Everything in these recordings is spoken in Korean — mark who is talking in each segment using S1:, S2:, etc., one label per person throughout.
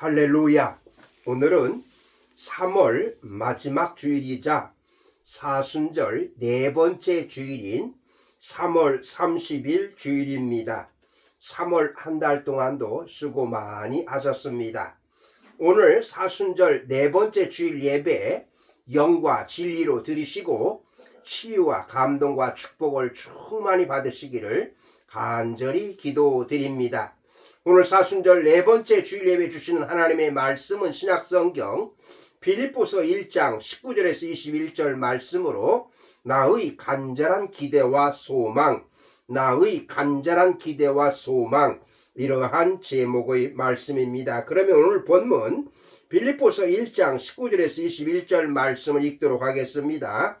S1: 할렐루야. 오늘은 3월 마지막 주일이자 사순절 네 번째 주일인 3월 30일 주일입니다. 3월 한 달 동안도 수고 많이 하셨습니다. 오늘 사순절 네 번째 주일 예배 영과 진리로 들으시고 치유와 감동과 축복을 충만히 받으시기를 간절히 기도드립니다. 오늘 사순절 네 번째 주일 예배 주시는 하나님의 말씀은 신약성경 빌립보서 1장 19절에서 21절 말씀으로 나의 간절한 기대와 소망, 나의 간절한 기대와 소망 이러한 제목의 말씀입니다. 그러면 오늘 본문 빌립보서 1장 19절에서 21절 말씀을 읽도록 하겠습니다.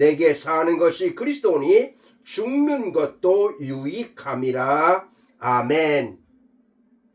S1: 내게 사는 것이 그리스도니 죽는 것도 유익함이라 아멘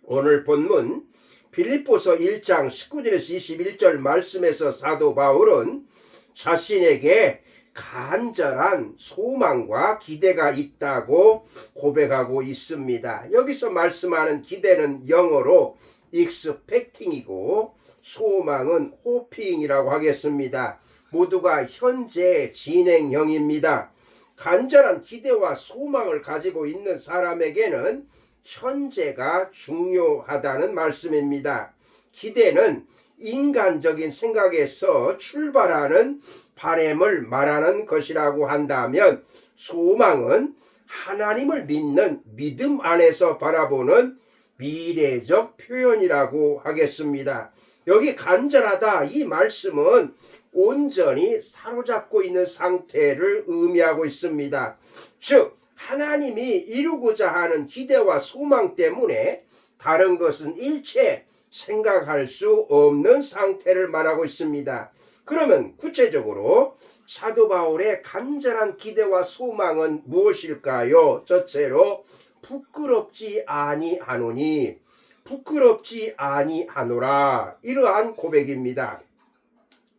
S1: 오늘 본문 빌립보서 1장 19절에서 21절 말씀에서 사도 바울은 자신에게 간절한 소망과 기대가 있다고 고백하고 있습니다. 여기서 말씀하는 기대는 영어로 expecting이고 소망은 hoping이라고 하겠습니다. 모두가 현재 진행형입니다. 간절한 기대와 소망을 가지고 있는 사람에게는 현재가 중요하다는 말씀입니다. 기대는 인간적인 생각에서 출발하는 바램을 말하는 것이라고 한다면 소망은 하나님을 믿는 믿음 안에서 바라보는 미래적 표현이라고 하겠습니다. 여기 간절하다 이 말씀은 온전히 사로잡고 있는 상태를 의미하고 있습니다. 즉 하나님이 이루고자 하는 기대와 소망 때문에 다른 것은 일체 생각할 수 없는 상태를 말하고 있습니다. 그러면 구체적으로 사도 바울의 간절한 기대와 소망은 무엇일까요? 첫째로 부끄럽지 아니하노니 부끄럽지 아니하노라 이러한 고백입니다.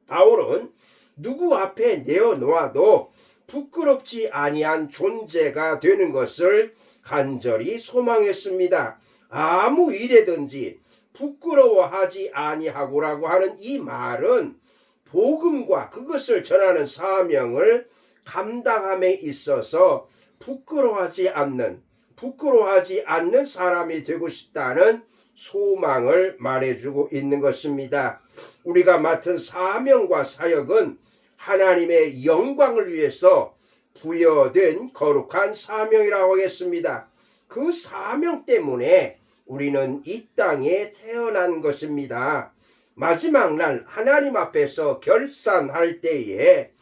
S1: 바울은 누구 앞에 내어놓아도 부끄럽지 아니한 존재가 되는 것을 간절히 소망했습니다. 아무 일에든지 부끄러워하지 아니하고라고 하는 이 말은 복음과 그것을 전하는 사명을 감당함에 있어서 부끄러워하지 않는 부끄러워하지 않는 사람이 되고 싶다는 소망을 말해주고 있는 것입니다. 우리가 맡은 사명과 사역은 하나님의 영광을 위해서 부여된 거룩한 사명이라고 하겠습니다. 그 사명 때문에 우리는 이 땅에 태어난 것입니다. 마지막 날 하나님 앞에서 결산할 때에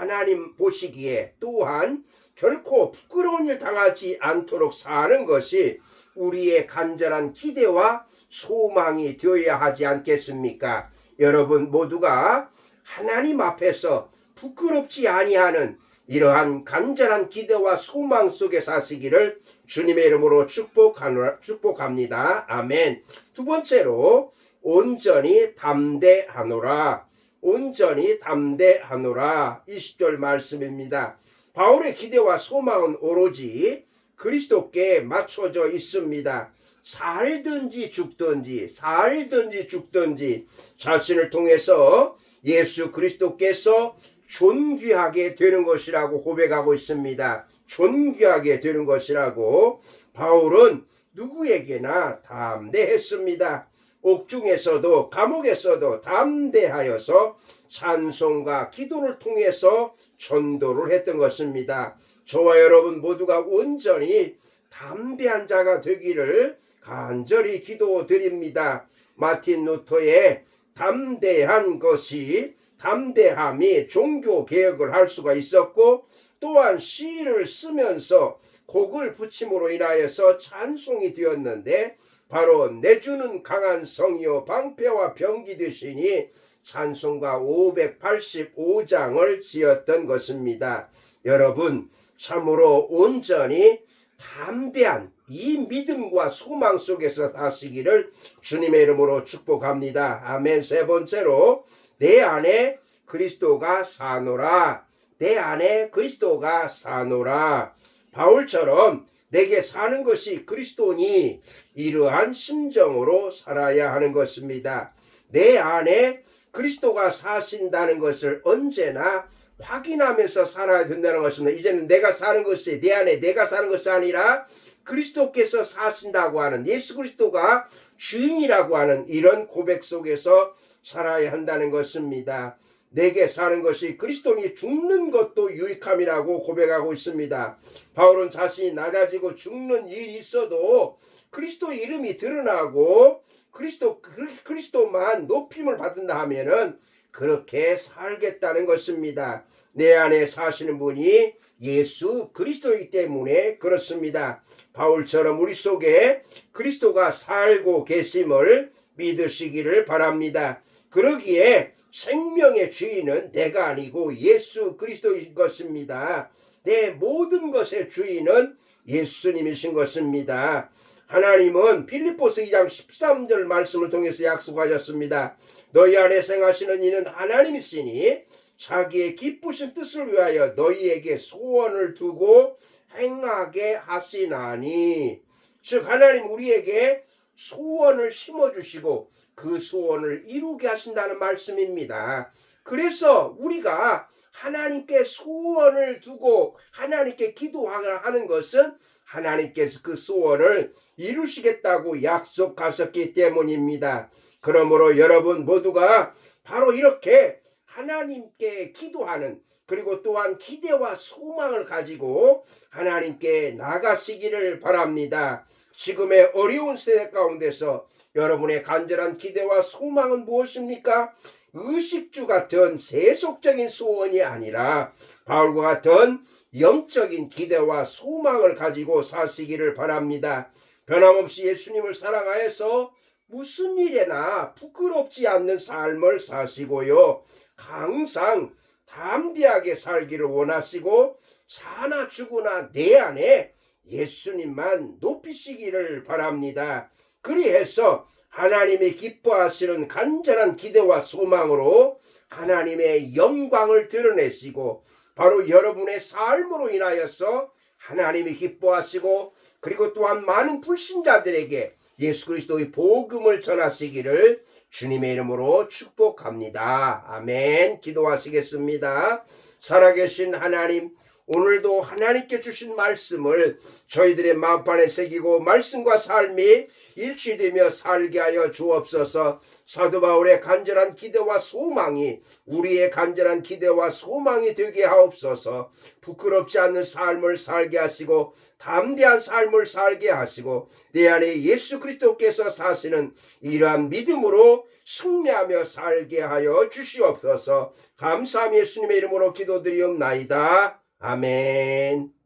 S1: 하나님 보시기에 또한 결코 부끄러운 일 당하지 않도록 사는 것이 우리의 간절한 기대와 소망이 되어야 하지 않겠습니까? 여러분 모두가 하나님 앞에서 부끄럽지 아니하는 이러한 간절한 기대와 소망 속에 사시기를 주님의 이름으로 축복합니다. 아멘. 두 번째로 온전히 담대하노라. 온전히 담대하노라. 20절 말씀입니다. 바울의 기대와 소망은 오로지 그리스도께 맞춰져 있습니다. 살든지 죽든지 살든지 죽든지 자신을 통해서 예수 그리스도께서 존귀하게 되는 것이라고 고백하고 있습니다. 존귀하게 되는 것이라고 바울은 누구에게나 담대했습니다. 옥중에서도 감옥에서도 담대하여서 찬송과 기도를 통해서 전도를 했던 것입니다. 저와 여러분 모두가 온전히 담대한 자가 되기를 간절히 기도드립니다. 마틴 루터의 담대한 것이 담대함이 종교 개혁을 할 수가 있었고 또한 시를 쓰면서 곡을 붙임으로 인하여서 찬송이 되었는데 바로 내주는 강한 성이요 방패와 병기 되시니 찬송가 585장을 지었던 것입니다. 여러분 참으로 온전히 담대한 이 믿음과 소망 속에서 사시기를 주님의 이름으로 축복합니다. 아멘. 세 번째로 내 안에 그리스도가 사노라. 내 안에 그리스도가 사노라. 바울처럼 내게 사는 것이 그리스도니 이러한 심정으로 살아야 하는 것입니다. 내 안에 그리스도가 사신다는 것을 언제나 확인하면서 살아야 된다는 것입니다. 이제는 내가 사는 것이 내 안에 내가 사는 것이 아니라 그리스도께서 사신다고 하는 예수 그리스도가 주인이라고 하는 이런 고백 속에서 살아야 한다는 것입니다. 내게 사는 것이 그리스도니 죽는 것도 유익함이라고 고백하고 있습니다. 바울은 자신이 낮아지고 죽는 일이 있어도 그리스도 이름이 드러나고 그리스도 그리스도만 높임을 받는다 하면은 그렇게 살겠다는 것입니다. 내 안에 사시는 분이 예수 그리스도이기 때문에 그렇습니다. 바울처럼 우리 속에 그리스도가 살고 계심을 믿으시기를 바랍니다. 그러기에 생명의 주인은 내가 아니고 예수 그리스도인 것입니다. 내 모든 것의 주인은 예수님이신 것입니다. 하나님은 빌립보스 2장 13절 말씀을 통해서 약속하셨습니다. 너희 안에 생하시는 이는 하나님이시니 자기의 기쁘신 뜻을 위하여 너희에게 소원을 두고 행하게 하시나니 즉 하나님 우리에게 소원을 심어주시고 그 소원을 이루게 하신다는 말씀입니다. 그래서 우리가 하나님께 소원을 두고 하나님께 기도하는 것은 하나님께서 그 소원을 이루시겠다고 약속하셨기 때문입니다. 그러므로 여러분 모두가 바로 이렇게 하나님께 기도하는 그리고 또한 기대와 소망을 가지고 하나님께 나가시기를 바랍니다. 지금의 어려운 세대 가운데서 여러분의 간절한 기대와 소망은 무엇입니까? 의식주 같은 세속적인 소원이 아니라 바울과 같은 영적인 기대와 소망을 가지고 사시기를 바랍니다. 변함없이 예수님을 사랑하여서 무슨 일에나 부끄럽지 않는 삶을 사시고요. 항상 담대하게 살기를 원하시고 사나 죽으나 내 안에 예수님만 높이시기를 바랍니다. 그리해서 하나님이 기뻐하시는 간절한 기대와 소망으로 하나님의 영광을 드러내시고 바로 여러분의 삶으로 인하여서 하나님이 기뻐하시고 그리고 또한 많은 불신자들에게 예수 그리스도의 복음을 전하시기를 주님의 이름으로 축복합니다. 아멘. 기도하시겠습니다. 살아계신 하나님, 오늘도 하나님께 주신 말씀을 저희들의 마음판에 새기고 말씀과 삶이 일치되며 살게 하여 주옵소서 사도 바울의 간절한 기대와 소망이 우리의 간절한 기대와 소망이 되게 하옵소서 부끄럽지 않는 삶을 살게 하시고 담대한 삶을 살게 하시고 내 안에 예수 그리스도께서 사시는 이러한 믿음으로 승리하며 살게 하여 주시옵소서. 감사함 예수님의 이름으로 기도드리옵나이다. 아멘